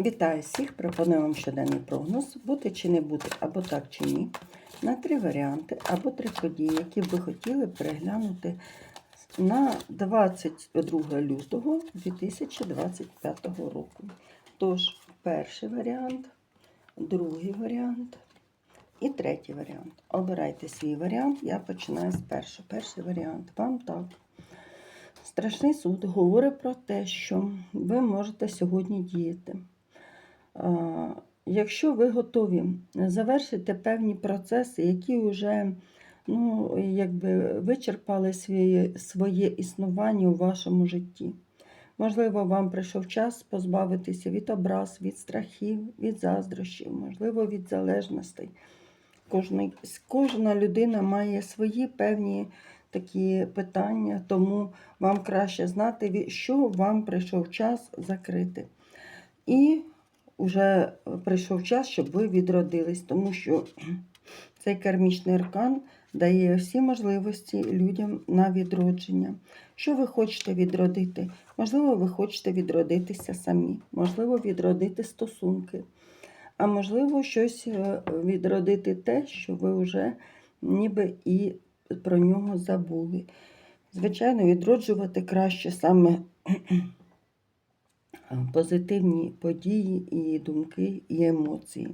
Вітаю всіх! Пропоную вам щоденний прогноз, бути чи не бути, або так чи ні, на три варіанти, або три події, які ви хотіли переглянути на 22 лютого 2025 року. Тож, перший варіант, другий варіант і третій варіант. Обирайте свій варіант, я починаю з першого. Перший варіант. Вам так. Страшний суд говорить про те, що ви можете сьогодні діяти. Якщо ви готові завершити певні процеси, які вже ну, якби вичерпали своє, своє існування у вашому житті. Можливо, вам прийшов час позбавитися від образ, від страхів, від заздрощів, можливо, від залежностей. Кожна, кожна людина має свої певні такі питання, тому вам краще знати, що вам прийшов час закрити. І вже прийшов час, щоб ви відродились, тому що цей кармічний аркан дає всі можливості людям на відродження. Що ви хочете відродити? Можливо, ви хочете відродитися самі, можливо, відродити стосунки, а можливо, щось е, відродити те, що ви вже ніби і про нього забули. Звичайно, відроджувати краще саме позитивні події, і думки, і емоції.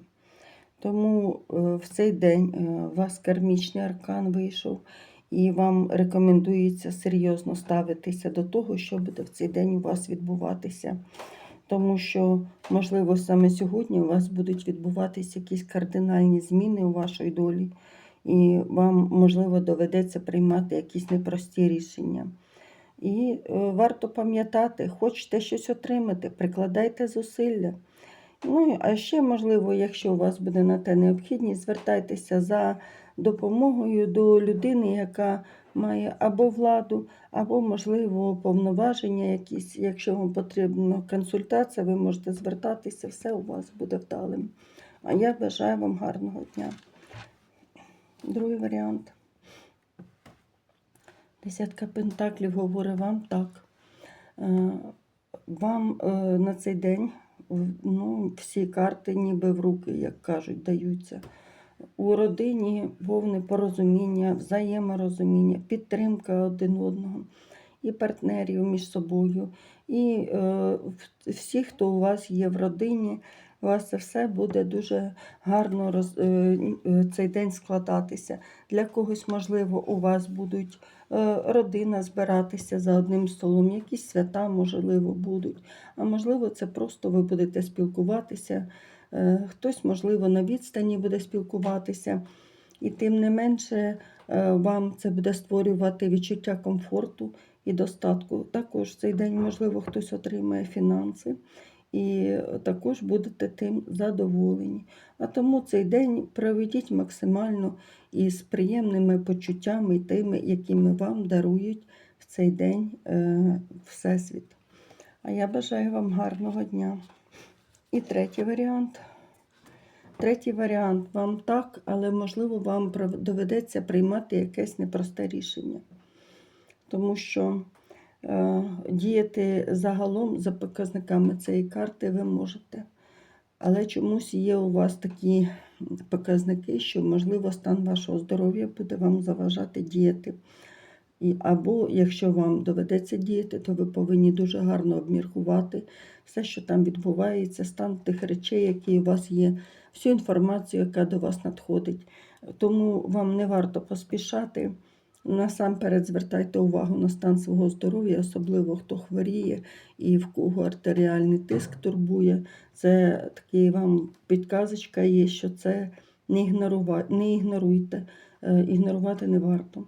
Тому е, в цей день е, у вас кармічний аркан вийшов, і вам рекомендується серйозно ставитися до того, що буде в цей день у вас відбуватися. Тому що, можливо, саме сьогодні у вас будуть відбуватися якісь кардинальні зміни у вашій долі, і вам, можливо, доведеться приймати якісь непрості рішення. І е, варто пам'ятати, хочете щось отримати, прикладайте зусилля. Ну, а ще, можливо, якщо у вас буде на те необхідність, звертайтеся за допомогою до людини, яка має або владу, або, можливо, повноваження якісь. Якщо вам потрібна консультація, ви можете звертатися, все у вас буде вдалим. А я бажаю вам гарного дня. Другий варіант. Десятка пентаклів говорить вам так. Е, Вам е, на цей день ну, всі карти ніби в руки, як кажуть, даються. У родині повне порозуміння, взаєморозуміння, підтримка один одного, і партнерів між собою, і е, всі, хто у вас є в родині, у вас це все буде дуже гарно роз, е, е, цей день складатися. Для когось, можливо, у вас будуть родина збиратися за одним столом, якісь свята, можливо, будуть. А можливо, це просто ви будете спілкуватися. Е, Хтось, можливо, на відстані буде спілкуватися. І тим не менше е, вам це буде створювати відчуття комфорту і достатку. Також цей день, можливо, хтось отримає фінанси. І також будете тим задоволені. А тому цей день проведіть максимально із приємними почуттями, тими, якими вам дарують в цей день е, Всесвіт. А я бажаю вам гарного дня. І третій варіант. Третій варіант вам так, але можливо вам доведеться приймати якесь непросте рішення. Тому що діяти загалом за показниками цієї карти ви можете. Але чомусь є у вас такі показники, що, можливо, стан вашого здоров'я буде вам заважати діяти. І, або якщо вам доведеться діяти, то ви повинні дуже гарно обміркувати все, що там відбувається, стан тих речей, які у вас є, всю інформацію, яка до вас надходить. Тому вам не варто поспішати. Насамперед звертайте увагу на стан свого здоров'я, особливо хто хворіє і в кого артеріальний тиск турбує. Це такий вам підказочка є, що це не, ігнорува... не ігноруйте, е, ігнорувати не варто.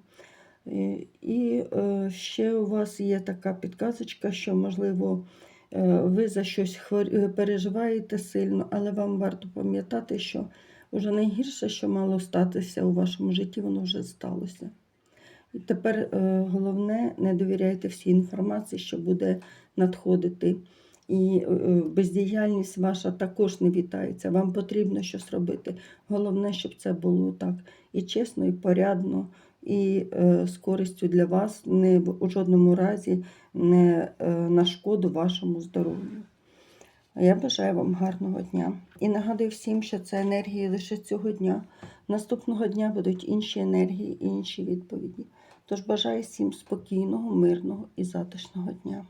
І, і е, ще у вас є така підказочка, що, можливо, е, ви за щось е, переживаєте сильно, але вам варто пам'ятати, що вже найгірше, що мало статися у вашому житті, воно вже сталося. І тепер е, головне, не довіряйте всій інформації, що буде надходити. І е, бездіяльність ваша також не вітається. Вам потрібно щось робити. Головне, щоб це було так і чесно, і порядно, і е, з користю для вас, не у жодному разі не е, на шкоду вашому здоров'ю. Я бажаю вам гарного дня. І нагадую всім, що це енергії лише цього дня. Наступного дня будуть інші енергії і інші відповіді. Тож бажаю всім спокійного, мирного і затишного дня.